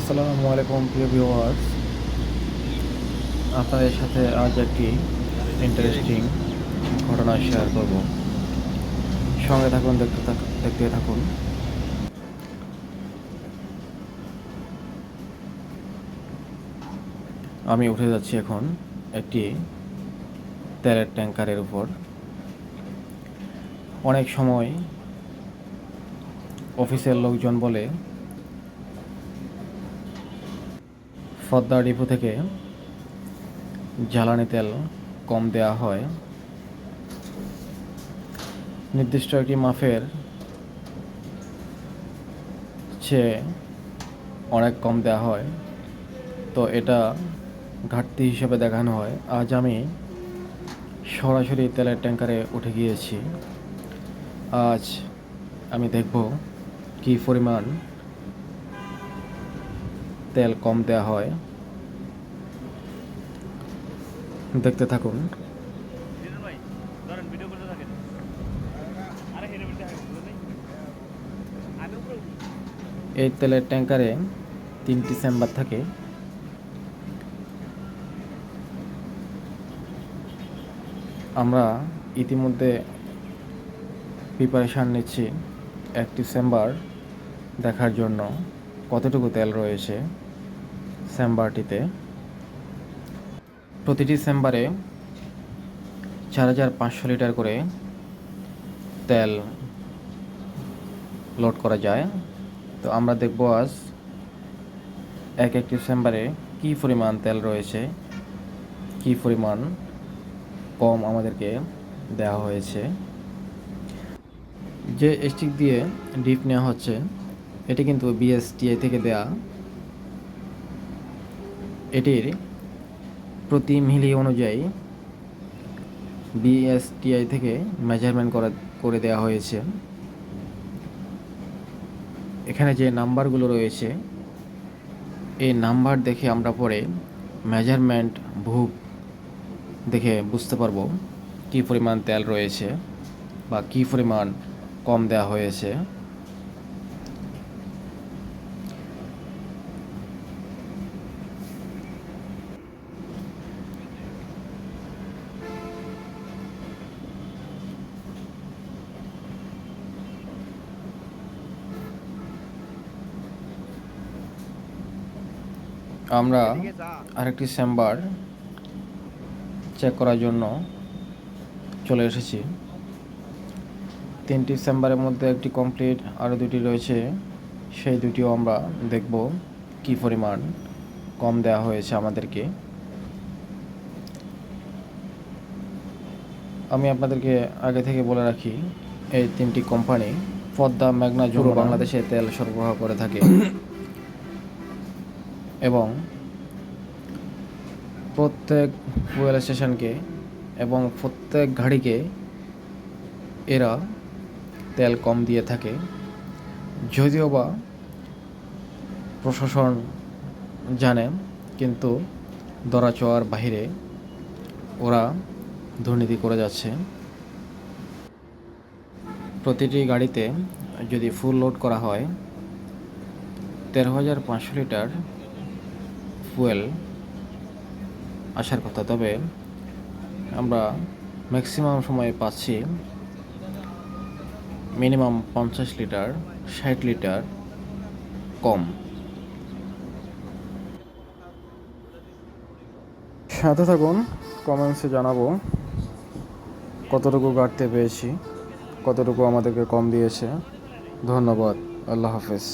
আসসালামু আলাইকুম, প্রিয় ভিউয়ার্স আপনাদের সাথে আজ একটি ইন্টারেস্টিং ঘটনা শেয়ার করব। সঙ্গে থাকুন, দেখতে দেখতে থাকুন। আমি উঠে যাচ্ছি এখন একটি তেলের ট্যাঙ্কারের উপর। অনেক সময় অফিসের লোকজন বলে ফদ্দা ডিপো থেকে জ্বালানি তেল কম দেওয়া হয়। নির্দিষ্ট একটি মাফের চেয়ে অনেক কম দেওয়া হয়। তো এটা ঘাটতি হিসেবে দেখানো হয়। আজ আমি সরাসরি তেলের ট্যাঙ্কারে উঠে গিয়েছি। আজ আমি দেখব কী পরিমাণ তেল কম দেওয়া হয়। দেখতে থাকুন। এই তেলের ট্যাঙ্কারে তিনটি চেম্বার থাকে। আমরা ইতিমধ্যে প্রিপারেশান নিচ্ছি একটি চেম্বার দেখার জন্য। কতটুকু তেল রয়েছে চেম্বারটিতে প্রতিটি চেম্বারে চার হাজার পাঁচশো লিটার করে তেল লোড করা যায়। তো আমরা দেখব আজ এক একটি চেম্বারে কী পরিমাণ তেল রয়েছে, কী পরিমাণ কম আমাদেরকে দেওয়া হয়েছে। যে স্টিক দিয়ে ডিপ নেওয়া হচ্ছে এটি কিন্তু বিএসটিআই থেকে দেয়া। এটির প্রতি মিলি অনুযায়ী বিএসটিআই থেকে মেজারমেন্ট করা করে দেওয়া হয়েছে। এখানে যে নাম্বারগুলো রয়েছে, এই নাম্বার দেখে আমরা পরে মেজারমেন্ট ভুক দেখে বুঝতে পারব কী পরিমাণ তেল রয়েছে বা কী পরিমাণ কম দেওয়া হয়েছে। আমরা আরেকটি চেম্বার চেক করার জন্য চলে এসেছি। তিনটি চেম্বারের মধ্যে একটি কমপ্লিট আরও দুটি রয়েছে। সেই দুটিও আমরা দেখব কী পরিমাণ কম দেওয়া হয়েছে আমাদেরকে। আমি আপনাদেরকে আগে থেকে বলে রাখি এই তিনটি কোম্পানি পদ্মা মেঘনা জুড়ে বাংলাদেশে তেল সরবরাহ করে থাকে। এবং প্রত্যেক ফুয়েল স্টেশনকে এবং প্রত্যেক গাড়িকে এরা তেল কম দিয়ে থাকে। যদিও বা প্রশাসন জানে, কিন্তু দরা দরাচোয়ার বাহিরে ওরা দুর্নীতি করে যাচ্ছে। প্রতিটি গাড়িতে যদি ফুল লোড করা হয়, তেরো হাজার পাঁচশো লিটার ফুয়েল আসার কথা। তবে আমরা ম্যাক্সিমাম সময়ে পাচ্ছি মিনিমাম পঞ্চাশ লিটার, ষাট লিটার কম। সাথে থাকুন কমেন্টসে জানাব কতটুকু গাড়তে পেয়েছি, কতটুকু আমাদেরকে কম দিয়েছে। ধন্যবাদ, আল্লাহ হাফেজ।